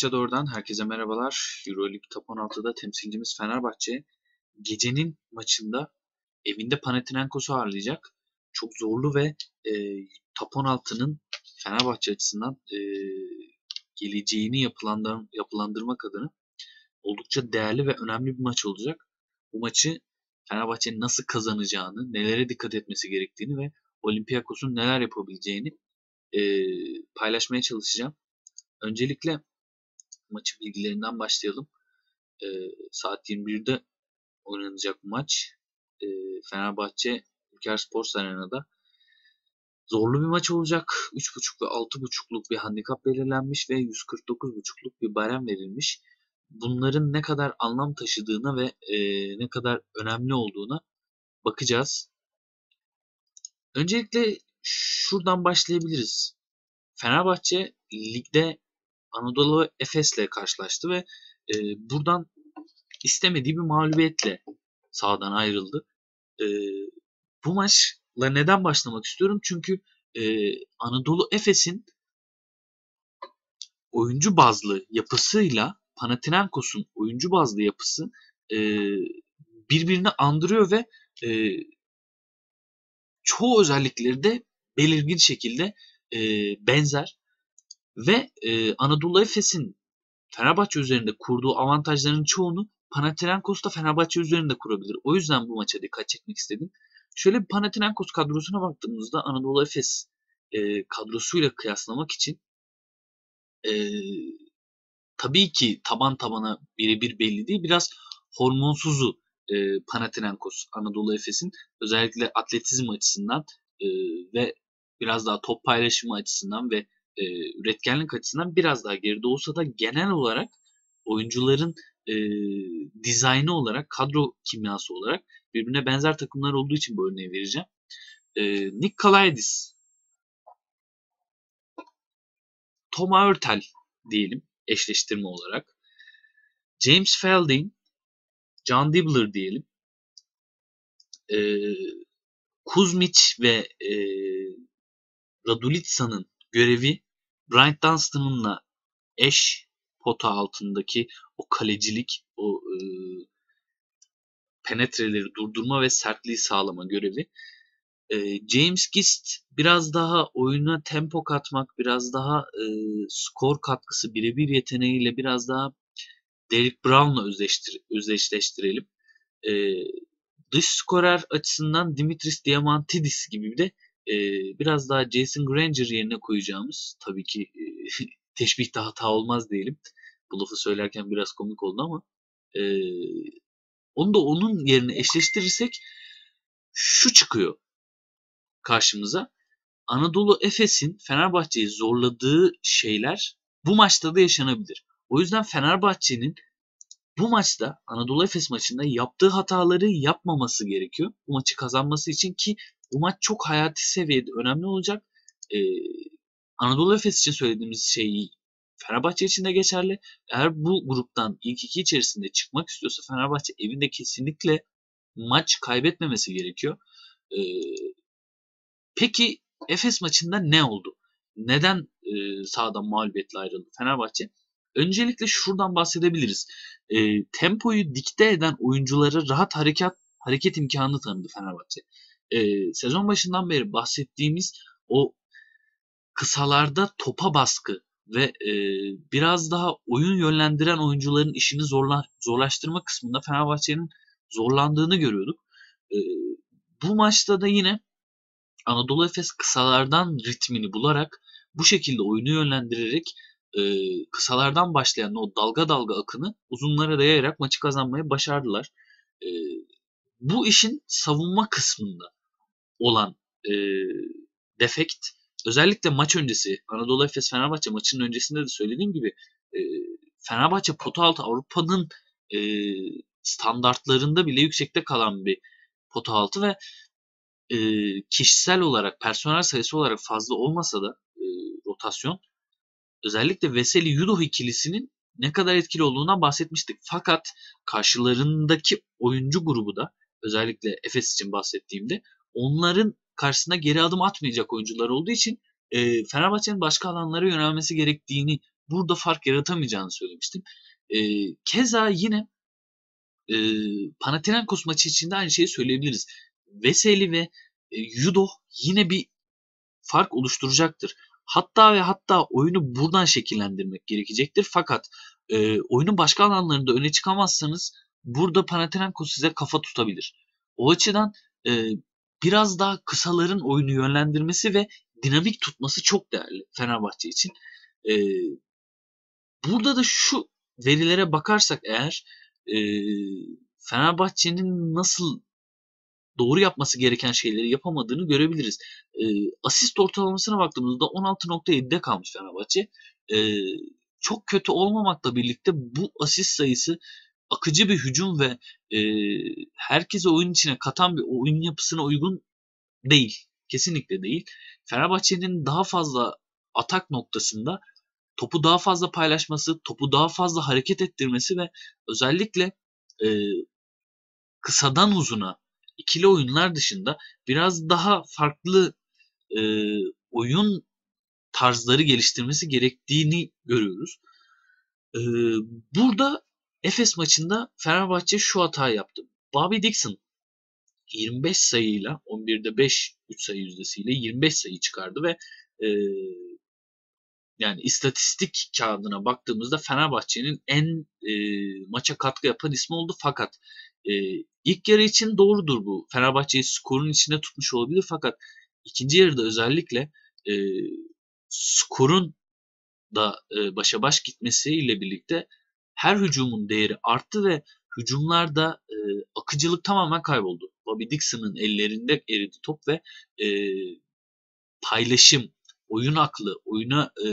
Maça doğrudan herkese merhabalar. Euroleague Top 16'da temsilcimiz Fenerbahçe gecenin maçında evinde Panathinaikos'u ağırlayacak. Çok zorlu ve e, Top 16'nın Fenerbahçe açısından e, geleceğini yapılandır, yapılandırmak adına oldukça değerli ve önemli bir maç olacak. Bu maçı Fenerbahçe'nin nasıl kazanacağını, nelere dikkat etmesi gerektiğini ve Olympiakos'un neler yapabileceğini e, paylaşmaya çalışacağım. Öncelikle maçı bilgilerinden başlayalım. E, saat 21'de oynanacak maç. E, Fenerbahçe Ülker Sports Arena'da. Zorlu bir maç olacak. 3.5 ve 6.5'luk bir handikap belirlenmiş ve 149.5'luk bir barem verilmiş. Bunların ne kadar anlam taşıdığına ve e, ne kadar önemli olduğuna bakacağız. Öncelikle şuradan başlayabiliriz. Fenerbahçe ligde Anadolu Efes'le karşılaştı ve e, buradan istemediği bir mağlubiyetle sahadan ayrıldı. E, bu maçla neden başlamak istiyorum? Çünkü e, Anadolu Efes'in oyuncu bazlı yapısıyla Panathinaikos'un oyuncu bazlı yapısı e, birbirini andırıyor ve e, çoğu özellikleri de belirgin şekilde e, benzer. Ve e, Anadolu Efes'in Fenerbahçe üzerinde kurduğu avantajların çoğunu Panathinaikos da Fenerbahçe üzerinde kurabilir. O yüzden bu maça dikkat çekmek istedim. Şöyle bir Panathinaikos kadrosuna baktığımızda Anadolu Efes e, kadrosuyla kıyaslamak için e, tabii ki taban tabana birebir belli değil. Biraz hormonsuzu e, Panathinaikos Anadolu Efes'in özellikle atletizm açısından e, ve biraz daha top paylaşımı açısından ve e, üretkenlik açısından biraz daha geride olsa da genel olarak oyuncuların e, dizaynı olarak, kadro kimyası olarak birbirine benzer takımlar olduğu için bu örneği vereceğim. E, Nick Kalaidis, Toma Örtel diyelim eşleştirme olarak. James Felding, John Dibbler diyelim. E, Kuzmic ve e, Radulitsa'nın görevi Bryant Dunstan'ınla eş pota altındaki o kalecilik, o e, penetreleri durdurma ve sertliği sağlama görevi. E, James Gist biraz daha oyuna tempo katmak, biraz daha e, skor katkısı birebir yeteneğiyle biraz daha Derek Brown'la özdeştir, özdeşleştirelim. E, dış skorer açısından Dimitris Diamantidis gibi bir de e, biraz daha Jason Granger yerine koyacağımız tabii ki e, teşbihte hata olmaz diyelim. Bu lafı söylerken biraz komik oldu ama e, onu da onun yerine eşleştirirsek şu çıkıyor karşımıza. Anadolu Efes'in Fenerbahçe'yi zorladığı şeyler bu maçta da yaşanabilir. O yüzden Fenerbahçe'nin bu maçta Anadolu Efes maçında yaptığı hataları yapmaması gerekiyor. Bu maçı kazanması için ki bu maç çok hayati seviyede önemli olacak. Ee, Anadolu Efes için söylediğimiz şey Fenerbahçe için de geçerli. Eğer bu gruptan ilk iki içerisinde çıkmak istiyorsa Fenerbahçe evinde kesinlikle maç kaybetmemesi gerekiyor. Ee, peki Efes maçında ne oldu? Neden e, sahadan mağlubiyetle ayrıldı Fenerbahçe? Öncelikle şuradan bahsedebiliriz. E, tempoyu dikte eden oyunculara rahat hareket hareket imkanı tanıdı Fenerbahçe e, sezon başından beri bahsettiğimiz o kısalarda topa baskı ve e, biraz daha oyun yönlendiren oyuncuların işini zorla, zorlaştırma kısmında Fenerbahçe'nin zorlandığını görüyorduk. E, bu maçta da yine Anadolu Efes kısalardan ritmini bularak bu şekilde oyunu yönlendirerek e, kısalardan başlayan o dalga dalga akını uzunlara dayayarak maçı kazanmayı başardılar. E, bu işin savunma kısmında olan e, defekt özellikle maç öncesi Anadolu Efes Fenerbahçe maçının öncesinde de söylediğim gibi e, Fenerbahçe pota altı Avrupa'nın e, standartlarında bile yüksekte kalan bir pota altı ve e, kişisel olarak personel sayısı olarak fazla olmasa da e, rotasyon özellikle Veseli Yudo ikilisinin ne kadar etkili olduğundan bahsetmiştik. Fakat karşılarındaki oyuncu grubu da özellikle Efes için bahsettiğimde onların karşısında geri adım atmayacak oyuncular olduğu için e, Fenerbahçe'nin başka alanlara yönelmesi gerektiğini burada fark yaratamayacağını söylemiştim. E, keza yine e, Panathinaikos maçı için de aynı şeyi söyleyebiliriz. Veseli ve e, Yudo yine bir fark oluşturacaktır. Hatta ve hatta oyunu buradan şekillendirmek gerekecektir. Fakat e, oyunun başka alanlarında öne çıkamazsanız burada Panathinaikos size kafa tutabilir. O açıdan e, biraz daha kısaların oyunu yönlendirmesi ve dinamik tutması çok değerli Fenerbahçe için. E, burada da şu verilere bakarsak eğer e, Fenerbahçe'nin nasıl doğru yapması gereken şeyleri yapamadığını görebiliriz. E, asist ortalamasına baktığımızda 16.7'de kalmış Fenerbahçe. E, çok kötü olmamakla birlikte bu asist sayısı akıcı bir hücum ve e, herkese oyun içine katan bir oyun yapısına uygun değil. Kesinlikle değil. Fenerbahçe'nin daha fazla atak noktasında topu daha fazla paylaşması, topu daha fazla hareket ettirmesi ve özellikle e, kısadan uzuna ikili oyunlar dışında biraz daha farklı e, oyun tarzları geliştirmesi gerektiğini görüyoruz. E, burada Efes maçında Fenerbahçe şu hatayı yaptı. Bobby Dixon 25 sayıyla 11'de 5 3 sayı yüzdesiyle 25 sayı çıkardı ve e, yani istatistik kağıdına baktığımızda Fenerbahçe'nin en e, maça katkı yapan ismi oldu fakat e, ilk yarı için doğrudur bu. Fenerbahçe'yi skorun içinde tutmuş olabilir fakat ikinci yarıda özellikle e, skorun da e, başa baş gitmesiyle birlikte her hücumun değeri arttı ve hücumlarda e, akıcılık tamamen kayboldu. Bobby Dixon'ın ellerinde eridi top ve e, paylaşım, oyun aklı, oyuna e,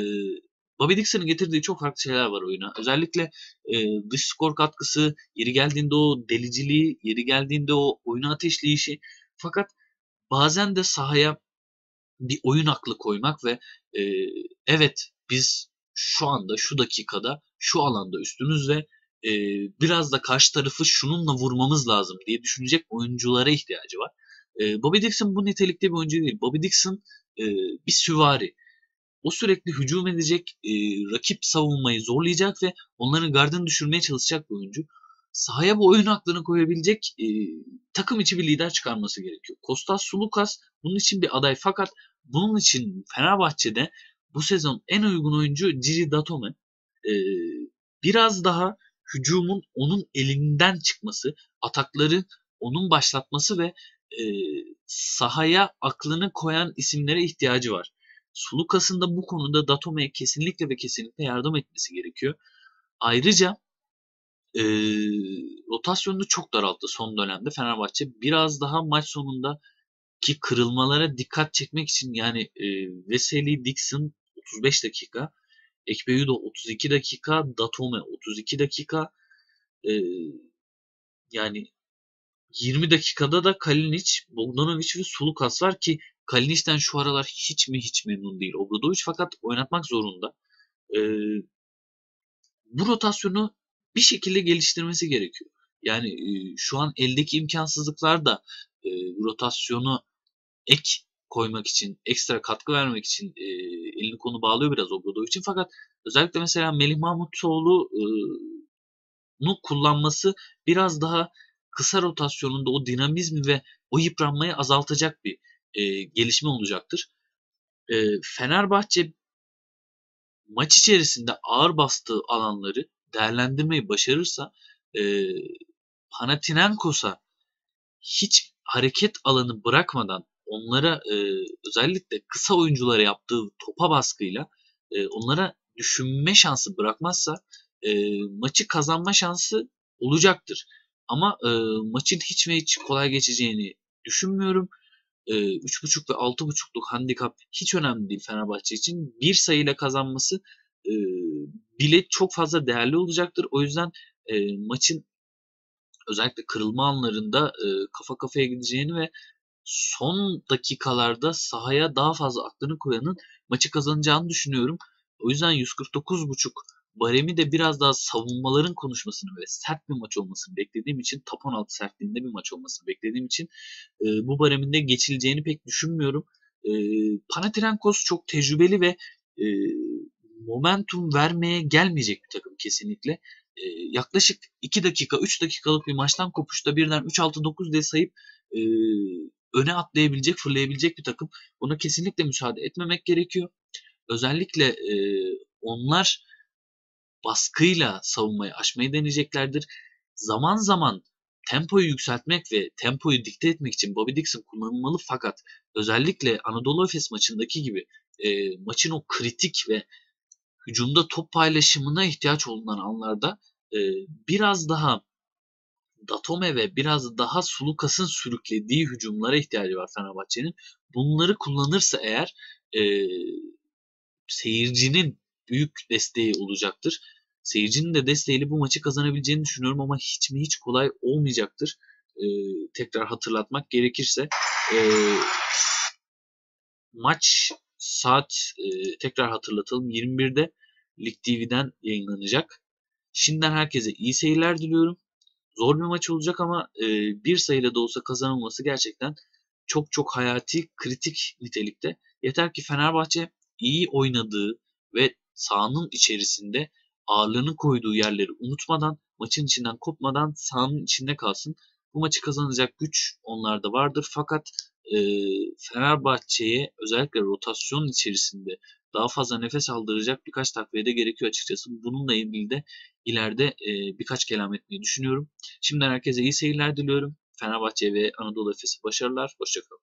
Bobby Dixon'ın getirdiği çok farklı şeyler var oyuna. Özellikle e, dış skor katkısı, yeri geldiğinde o deliciliği, yeri geldiğinde o oyunu ateşleyişi. Fakat bazen de sahaya bir oyun aklı koymak ve e, evet biz şu anda şu dakikada şu alanda üstünüz ve e, biraz da karşı tarafı şununla vurmamız lazım diye düşünecek oyunculara ihtiyacı var. E, Bobby Dixon bu nitelikte bir oyuncu değil. Bobby Dixon e, bir süvari. O sürekli hücum edecek, e, rakip savunmayı zorlayacak ve onların gardını düşürmeye çalışacak bir oyuncu. Sahaya bu oyun aklını koyabilecek e, takım içi bir lider çıkarması gerekiyor. Kostas Sulukas bunun için bir aday fakat bunun için Fenerbahçe'de bu sezon en uygun oyuncu Gigi Datome. E, biraz daha hücumun onun elinden çıkması, atakları onun başlatması ve e, sahaya aklını koyan isimlere ihtiyacı var. Sulukas'ın da bu konuda Datome'ye kesinlikle ve kesinlikle yardım etmesi gerekiyor. Ayrıca e, rotasyonunu çok daralttı son dönemde Fenerbahçe. Biraz daha maç sonunda ki kırılmalara dikkat çekmek için yani e, Veseli Dixon 35 dakika, Ekpeyudo 32 dakika, Datome 32 dakika e, yani 20 dakikada da Kalinic, Bogdanovic ve Sulukas var ki Kalinic'ten şu aralar hiç mi hiç memnun değil Obradovic fakat oynatmak zorunda. E, bu rotasyonu bir şekilde geliştirmesi gerekiyor. Yani e, şu an eldeki imkansızlıklar da e, rotasyonu ek koymak için, ekstra katkı vermek için e, elini konu bağlıyor biraz için. Fakat özellikle mesela Melih Mahmutoğlu e, kullanması biraz daha kısa rotasyonunda o dinamizmi ve o yıpranmayı azaltacak bir e, gelişme olacaktır. E, Fenerbahçe maç içerisinde ağır bastığı alanları değerlendirmeyi başarırsa e, Panathinaikos'a hiç hareket alanı bırakmadan onlara e, özellikle kısa oyunculara yaptığı topa baskıyla e, onlara düşünme şansı bırakmazsa e, maçı kazanma şansı olacaktır. Ama e, maçın hiç ve hiç kolay geçeceğini düşünmüyorum. E, 3.5 ve 6.5'luk handikap hiç önemli değil Fenerbahçe için. Bir sayıyla kazanması e, bile çok fazla değerli olacaktır. O yüzden e, maçın özellikle kırılma anlarında e, kafa kafaya gideceğini ve son dakikalarda sahaya daha fazla aklını koyanın maçı kazanacağını düşünüyorum. O yüzden 149.5 baremi de biraz daha savunmaların konuşmasını ve sert bir maç olmasını beklediğim için top 16 sertliğinde bir maç olmasını beklediğim için e, bu bareminde geçileceğini pek düşünmüyorum. E, Panathinaikos çok tecrübeli ve e, momentum vermeye gelmeyecek bir takım kesinlikle. E, yaklaşık 2 dakika, 3 dakikalık bir maçtan kopuşta birden 3-6-9 diye sayıp e, öne atlayabilecek, fırlayabilecek bir takım. Buna kesinlikle müsaade etmemek gerekiyor. Özellikle e, onlar baskıyla savunmayı aşmayı deneyeceklerdir. Zaman zaman tempoyu yükseltmek ve tempoyu dikte etmek için Bobby Dixon kullanılmalı fakat özellikle Anadolu Efes maçındaki gibi e, maçın o kritik ve hücumda top paylaşımına ihtiyaç olunan anlarda e, biraz daha Datome ve biraz daha Sulukas'ın sürüklediği hücumlara ihtiyacı var Fenerbahçe'nin. Bunları kullanırsa eğer e, seyircinin büyük desteği olacaktır. Seyircinin de desteğiyle bu maçı kazanabileceğini düşünüyorum ama hiç mi hiç kolay olmayacaktır. E, tekrar hatırlatmak gerekirse e, maç saat e, tekrar hatırlatalım 21'de Lig TV'den yayınlanacak. Şimdiden herkese iyi seyirler diliyorum. Zor bir maç olacak ama e, bir sayıyla da olsa kazanılması gerçekten çok çok hayati, kritik nitelikte. Yeter ki Fenerbahçe iyi oynadığı ve sahanın içerisinde ağırlığını koyduğu yerleri unutmadan, maçın içinden kopmadan sahanın içinde kalsın. Bu maçı kazanacak güç onlarda vardır. Fakat e, Fenerbahçe'ye özellikle rotasyon içerisinde daha fazla nefes aldıracak birkaç takviye de gerekiyor açıkçası. Bununla ilgili de ileride e, birkaç kelam etmeyi düşünüyorum. Şimdiden herkese iyi seyirler diliyorum. Fenerbahçe ve Anadolu Efes'e başarılar. Hoşçakalın.